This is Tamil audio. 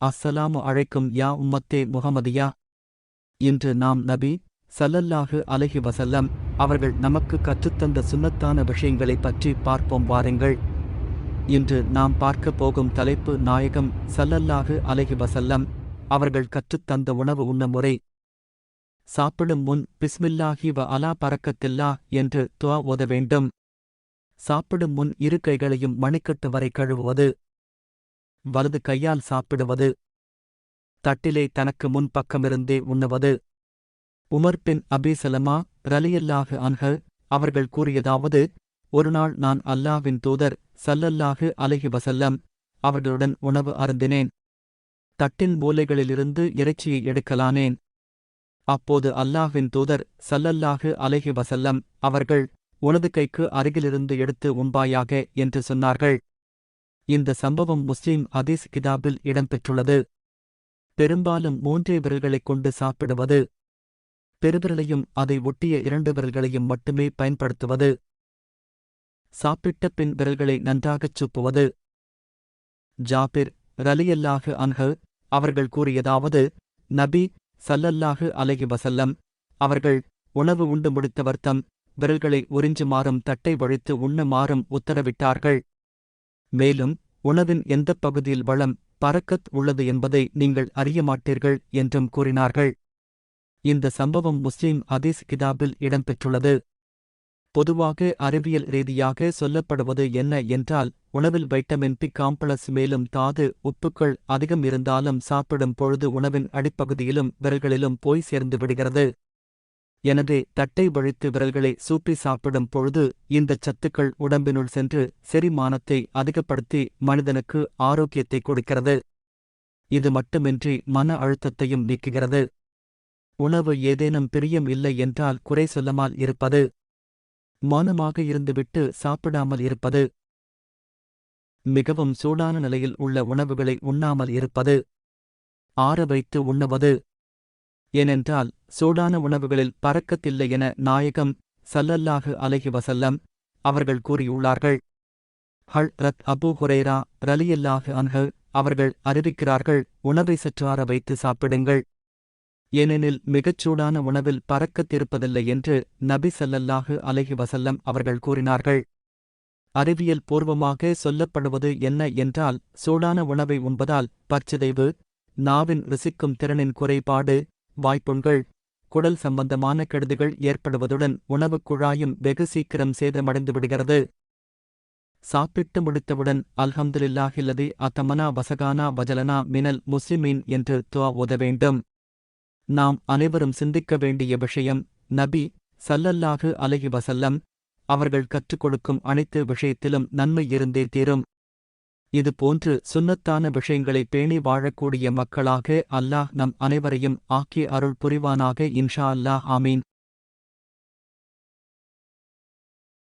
அஸ்ஸலாமு அழைக்கும் யா உம்மத்தே முகமதியா இன்று நாம் நபி சல்லல்லாஹு அலஹி வசல்லம் அவர்கள் நமக்கு கற்றுத்தந்த சுன்னத்தான விஷயங்களைப் பற்றி பார்ப்போம் வாருங்கள். இன்று நாம் பார்க்கப் போகும் தலைப்பு நாயகம் சல்லல்லாஹு அலஹி வசல்லம் அவர்கள் கற்றுத்தந்த உணவு உண்ண முறை. சாப்பிடும் முன் பிஸ்மில்லாஹி வ அலா பறக்கத்தில்லா என்று துவா ஓத வேண்டும். சாப்பிடும் முன் இரு கைகளையும் மணிக்கட்டு வரை கழுவுவது. வலது கையால் சாப்பிடுவது. தட்டிலே தனக்கு முன் பக்கமிருந்தே உண்ணுவது. உமர் பின் அபிசலமா ரலியல்லாஹு அன்ஹ அவர்கள் கூறியதாவது ஒருநாள் நான் அல்லாவின் தூதர் சல்லல்லாஹு அலகி வசல்லம் அவர்களுடன் உணவு அருந்தினேன். தட்டின் மூலைகளிலிருந்து இறைச்சியை எடுக்கலானேன். அப்போது அல்லாஹ்வின் தூதர் சல்லல்லாஹு அலகி வசல்லம் அவர்கள் உனது கைக்கு அருகிலிருந்து எடுத்து உண்பாயாக என்று சொன்னார்கள். இந்த சம்பவம் முஸ்லிம் ஹதீஸ் கிதாபில் இடம்பெற்றுள்ளது. பெரும்பாலும் மூன்றே விரல்களைக் கொண்டு சாப்பிடுவது பெருவிரலையும் அதை ஒட்டிய இரண்டு விரல்களையும் மட்டுமே பயன்படுத்துவது சாப்பிட்ட பின் விரல்களை நன்றாகச் சுப்புவது. ஜாபிர் ரலியல்லாஹு அன்ஹு அவர்கள் கூறியதாவது நபி சல்லல்லாஹு அலகி வசல்லம் அவர்கள் உணவு உண்டு முடித்த தம் விரல்களை உறிஞ்சுமாறும் தட்டை வழித்து உண்ணுமாறும் உத்தரவிட்டார்கள். மேலும் உணவின் எந்தப் பகுதியில் வளம் பறக்கத் உள்ளது என்பதை நீங்கள் அறிய மாட்டீர்கள் என்றும் கூறினார்கள். இந்த சம்பவம் முஸ்லிம் அதீஸ் கிதாபில் இடம்பெற்றுள்ளது. பொதுவாக அறிவியல் ரீதியாக சொல்லப்படுவது என்ன என்றால் உணவில் வைட்டமின் பி காம்ப்ளஸ் மேலும் தாது உப்புக்கள் அதிகம் இருந்தாலும் சாப்பிடும் பொழுது உணவின் அடிப்பகுதியிலும் விரல்களிலும் போய் சேர்ந்து விடுகிறது. எனவே தட்டை வழித்து விரல்களை சூப்பி சாப்பிடும் பொழுது இந்தச் சத்துக்கள் உடம்பினுள் சென்று செரிமானத்தை அதிகப்படுத்தி மனிதனுக்கு ஆரோக்கியத்தை கொடுக்கிறது. இது மட்டுமின்றி மன அழுத்தத்தையும் நீக்குகிறது. உணவு ஏதேனும் பிரியம் இல்லை என்றால் குறை சொல்லாமல் இருப்பது. மௌனமாக இருந்துவிட்டு சாப்பிடாமல் இருப்பது. மிகவும் சூடான நிலையில் உள்ள உணவுகளை உண்ணாமல் இருப்பது. ஆற வைத்து உண்ணுவது. ஏனென்றால் சூடான உணவுகளில் பறக்கத்தில்லை என நாயகம் சல்லல்லாஹு அலகி வசல்லம் அவர்கள் கூறியுள்ளார்கள். ஹல் ரத் அபு ஹுரேரா ரலியல்லாஹு அன்ஹு அவர்கள் அறிவிக்கிறார்கள் உணவை சற்றார வைத்து சாப்பிடுங்கள். ஏனெனில் மிகச் சூடான உணவில் பறக்கத்திருப்பதில்லை என்று நபி சல்லல்லாஹு அலஹி வசல்லம் அவர்கள் கூறினார்கள். அறிவியல் பூர்வமாக சொல்லப்படுவது என்ன என்றால் சூடான உணவை உண்பதால் பச்சிதைவு நாவின் ருசிக்கும் திறனின் குறைபாடு வாய்ப்புண்கள். குடல் சம்பந்தமான கெடுதிகள் ஏற்படுவதுடன் உணவுக் குழாயும் வெகு சீக்கிரம் சேதமடைந்து விடுகிறது சாப்பிட்டு முடித்தவுடன் அல்ஹம்துலில்லாஹில்லதி அத்தமனா வசகானா வஜலனா மினல் முஸ்லிமீன் என்று துவா ஓத வேண்டும். நாம் அனைவரும் சிந்திக்க வேண்டிய விஷயம் நபி சல்லல்லாஹு அலஹி வசல்லம் அவர்கள் கற்றுக் கொடுக்கும் அனைத்து விஷயத்திலும் நன்மை இருந்தே தீரும். இது போன்று சுன்னத்தான விஷயங்களை பேணி வாழக்கூடிய மக்களாக அல்லாஹ் நம் அனைவரையும் ஆக்கி அருள் புரிவானாக இன்ஷா அல்லாஹ் ஆமீன்.